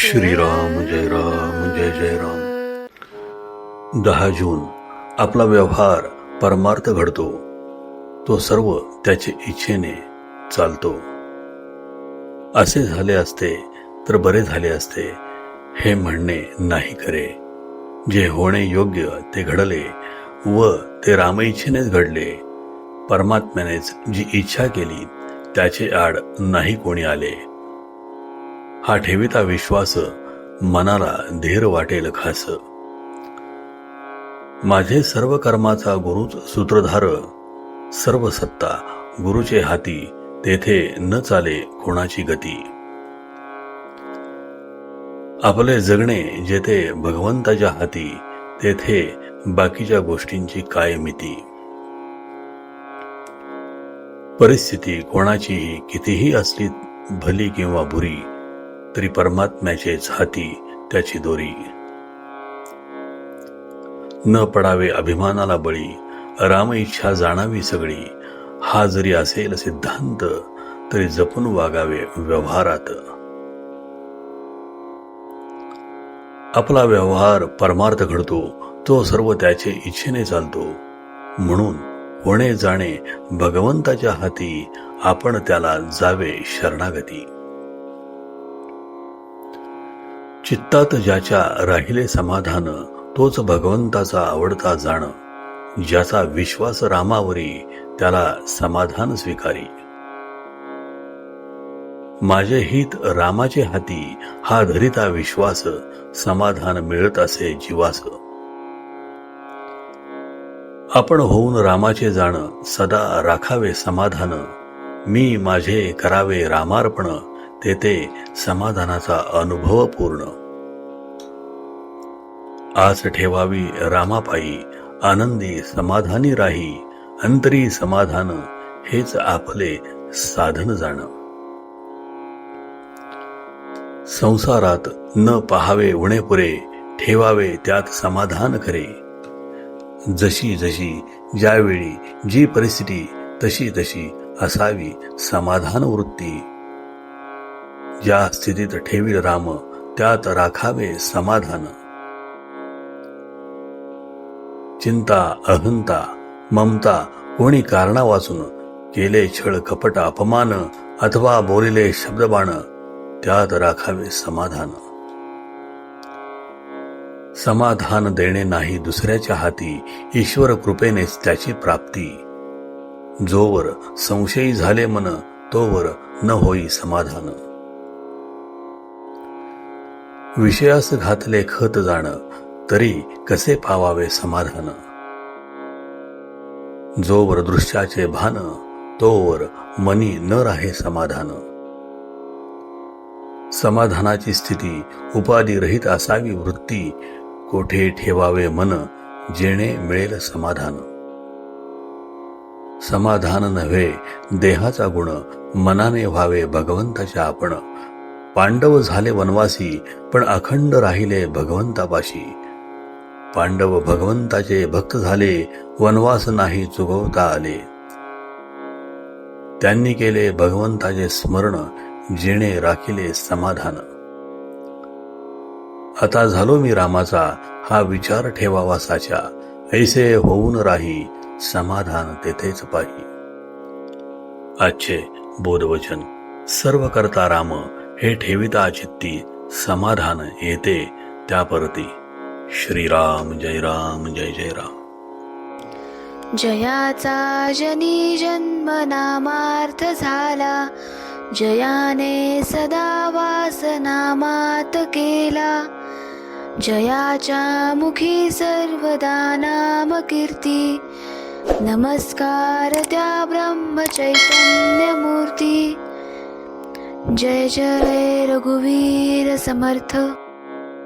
श्रीराम जय राम जय जय राम। दहा जून आपला व्यवहार परमार्थ घडतो. तो सर्व त्याचे इच्छेने चालतो. असे झाले असते तर बरे झाले असते हे म्हणणे नाही खरे. जे होणे योग्य ते घडले व ते रामइच्छेनेच घडले. परमात्म्यानेच जी इच्छा केली त्याचे आड नाही कोणी आले. हा ठेविता विश्वास मनाला धीर वाटेल खास. माझे सर्व कर्माचा गुरुच सूत्रधार सर्व सत्ता गुरुचे हाती तेथे न चाले कोणाची गती. आपले जगणे जेथे भगवंताच्या हाती तेथे बाकीच्या गोष्टींची काय मिती. परिस्थिती कोणाचीही कितीही असली भली किंवा बुरी तरी परमात्म्याचेच हाती त्याची दोरी. न पडावे अभिमानाला बळी राम इच्छा जाणावी सगळी. हा जरी असेल सिद्धांत तरी जपून वागावे व्यवहारात. आपला व्यवहार परमार्थ घडतो तो सर्व त्याचे इच्छेने चालतो. म्हणून होणे जाणे भगवंताच्या हाती आपण त्याला जावे शरणागती. चित्तात ज्याच्या राहिले समाधान तोच भगवंताचा आवडता जाण. ज्याचा विश्वास रामावरी त्याला समाधान स्वीकारी. माझे हित रामाचे हाती हा धरिता विश्वास समाधान मिळत असे जीवास. आपण होऊन रामाचे जाणं सदा राखावे समाधान. मी माझे करावे रामार्पण तेथे समाधानाचा अनुभव पूर्ण. आज ठेवावी रामापायी आनंदी समाधानी राही अंतरी समाधान हेच आपले साधन जाण. संसारात न पहावे उणे पुरे ठेवावे त्यात समाधान खरे. जशी जशी ज्यावेळी जी परिस्थिती तशी तशी असावी समाधान वृत्ती ज्या स्थितीत ठेवील राम त्यात राखावे समाधान. चिंता अहंता ममता कोणी कारणा वाचून केले छळ कपट अपमान अथवा बोलिले शब्दबाण त्यात राखावे समाधान. समाधान देणे नाही दुसऱ्याच्या हाती ईश्वर कृपेनेच त्याची प्राप्ती. जोवर संशयी झाले मन तोवर न होई समाधान. विषयास घातले खत जाण तरी कसे पावावे समाधान? जोवर दृश्याचे भान तोवर मनी न राहे समाधान. समाधानाची स्थिती उपाधी रहित असावी वृत्ती कोठे ठेवावे मन जेणे मिळेल समाधान. समाधान नव्हे देहाचा गुण मनाने व्हावे भगवंताच्या आपण. पांडव झाले वनवासी पण अखंड राहिले भगवंतापाशी. पांडव भगवंताचे भक्त झाले वनवास नाही चुकवता आले. त्यांनी केले भगवंताचे स्मरण जेणे राखिले समाधान. आता झालो मी रामाचा हा विचार ठेवावा साचा. ऐसे होऊन राही समाधान तेथेच पाही. आजचे बोधवचन सर्व करता राम हे ठेविता चित्ती समाधान येते त्या परती. श्रीराम जय राम जय जय राम. जयाचा जनी जन्म नामार्थ झाला. जयाने सदा वास नामात केला. जयाच्या मुखी सर्वदा नाम कीर्ती. नमस्कार त्या ब्रह्म चैतन्य मूर्ती जय जय रघुवीर समर्थ.